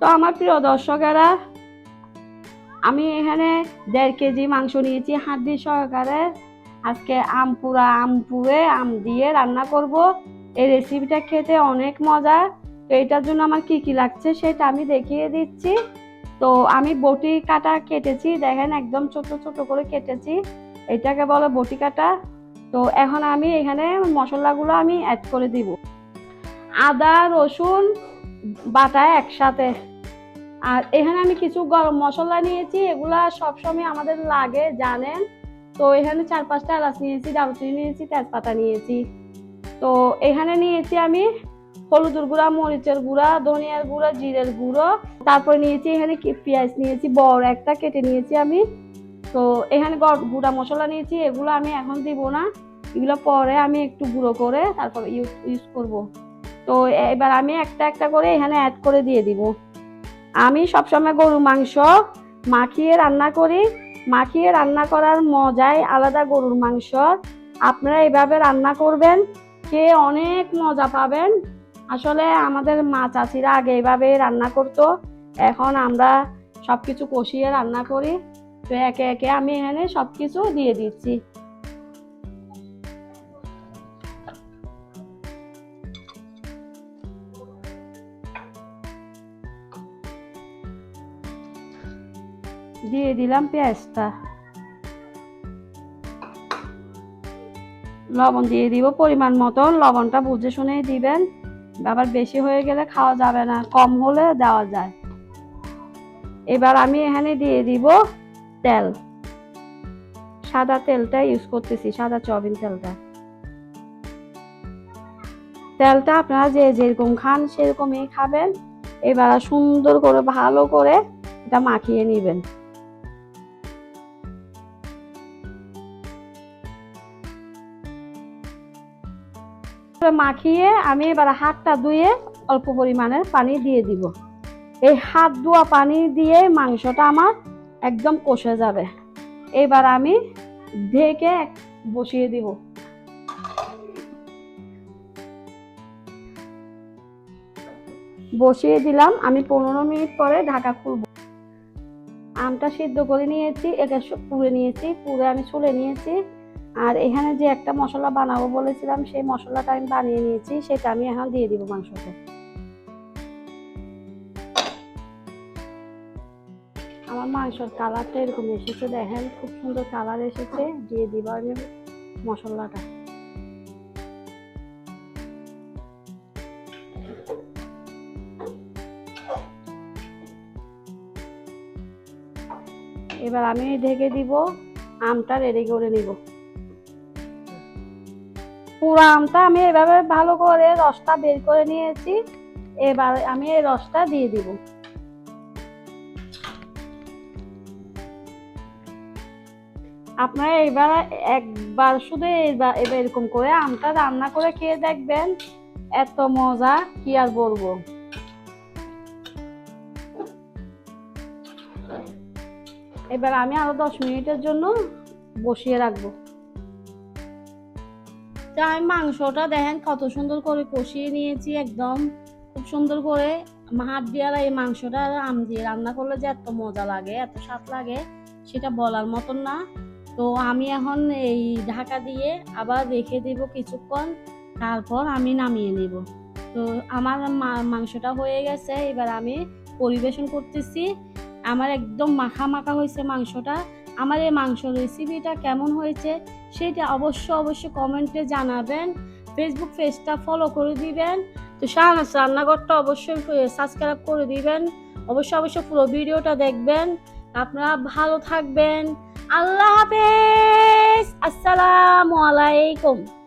তো আমার প্রিয় দর্শকেরা, আমি এখানে দেড় কেজি মাংস নিয়েছি হাড্ডি সহকারে। আজকে আম পুরা, আম পুড়ে আম দিয়ে রান্না করব। এই রেসিপিটা খেতে অনেক মজা। তো এটার জন্য আমার কি কি লাগছে সেটা আমি দেখিয়ে দিচ্ছি। তো আমি বটি কাটা কেটেছি, দেখেন একদম ছোট ছোট করে কেটেছি। এটাকে বলে বটি কাটা। তো এখন আমি এখানে মশলাগুলো আমি অ্যাড করে দিব। আদা, রসুন, বাটা একসাথে আর এখানে আমি কিছু গরম মশলা নিয়েছি, এগুলা সবসময় আমাদের লাগে, জানেন? তো এখানে চার পাঁচটা এলাচ নিয়েছি, দারুচিনি নিয়েছি, তেজপাতা নিয়েছি। তো এখানে নিয়েছি আমি হলুদের গুঁড়া, মরিচের গুঁড়া, ধনিয়ার গুঁড়া, জিরের গুঁড়ো। তারপরে নিয়েছি এখানে পেঁয়াজ নিয়েছি, বড় একটা কেটে নিয়েছি আমি। তো এখানে গুঁড়া মশলা নিয়েছি, এগুলো আমি এখন দিব না। এগুলো পরে আমি একটু গুঁড়ো করে তারপর ইউজ ইউজ করব। তো এবার আমি একটা একটা করে এখানে অ্যাড করে দিয়ে দিব। আমি সবসময় গরু, মাংস মাখিয়ে রান্না করি। মাখিয়ে রান্না করার মজাই আলাদা গরুর মাংস। আপনারা এভাবে রান্না করবেন, খেয়ে অনেক মজা পাবেন। আসলে আমাদের মা চাষিরা আগে এভাবে রান্না করতো। এখন আমরা সবকিছু কষিয়ে রান্না করি। তো একে একে আমি এখানে সবকিছু দিয়ে দিচ্ছি। দিয়ে দিলাম পেঁয়াজটা। লবণ দিয়ে দিব পরিমাণ মতন লবণটা বুঝে শুনেই দিবেন। আবার বেশি হয়ে গেলে খাওয়া যাবে না, কম হলে দেওয়া যায়। এবার আমি এখানে দিয়ে দিব তেল। সাদা তেলটা ইউজ করতেছি, সাদা চবিন তেলটা। তেলটা আপনারা যে যেরকম খান সেরকমই খাবেন। এবার সুন্দর করে, ভালো করে এটা মাখিয়ে নেবেন। মাখিয়ে আমি এবার হাতটা ধুয়ে অল্প পরিমাণের পানি দিয়ে দিব। এই হাত ধোয়া পানি দিয়ে মাংসটা আমার একদম কষে যাবে। এবার আমি ঢেকে বসিয়ে দিব। বসিয়ে দিলাম, আমি পনেরো মিনিট পরে ঢাকা খুলব। আমটা সিদ্ধ করে নিয়েছি এটা পুড়ে নিয়েছি, পুড়ে আমি চুলে নিয়েছি। আর এখানে যে একটা মশলা বানাবো বলেছিলাম, সেই মশলাটা আমি বানিয়ে নিয়েছি, সেটা আমি এখন দিয়ে দিব মাংসতে। আমার মাংসর কালারটা এরকম এসেছে, দেখেন, খুব সুন্দর কালার এসেছে, দিয়ে দিব আমি মশলাটা। এবার আমি ঢেকে দিব, আমটা রেডি করে নিব। পুরো আমটা আমি এভাবে ভালো করে রসটা বের করে নিয়েছি। এবার আমি এই রসটা দিয়ে দিব। আপনারা এবার একবার শুধু এবার এরকম করে আমটা রান্না করে খেয়ে দেখবেন, এত মজা, কি আর বলব? এবার আমি আরও দশ মিনিটের জন্য বসিয়ে রাখব। তা আমি মাংসটা দেখেন কত সুন্দর করে কষিয়ে নিয়েছি একদম। খুব সুন্দর করে হাত দিয়ে এই মাংসটা আম দিয়ে রান্না করলে যে এত মজা লাগে, এত স্বাদ লাগে, সেটা বলার মতন না। তো আমি এখন এই ঢাকা দিয়ে আবার রেখে দিব কিছুক্ষণ, তারপর আমি নামিয়ে নেব। তো আমার মাংসটা হয়ে গেছে, এবার আমি পরিবেশন করতেছি। আমার একদম মাখা মাখা হয়েছে মাংসটা। আমার এই মাংস রেসিপিটা কেমন হয়েছে সেটা অবশ্য অবশ্য কমেন্টে জানাবেন। ফেসবুক পেজটা ফলো করে দিবেন। তো শাহনাজ রান্নাঘরটা অবশ্যই সাবস্ক্রাইব করে দিবেন। অবশ্য অবশ্যই পুরো ভিডিওটা দেখবেন। আপনারা ভালো থাকবেন। আল্লাহ হাফেজ! আসসালামু আলাইকুম।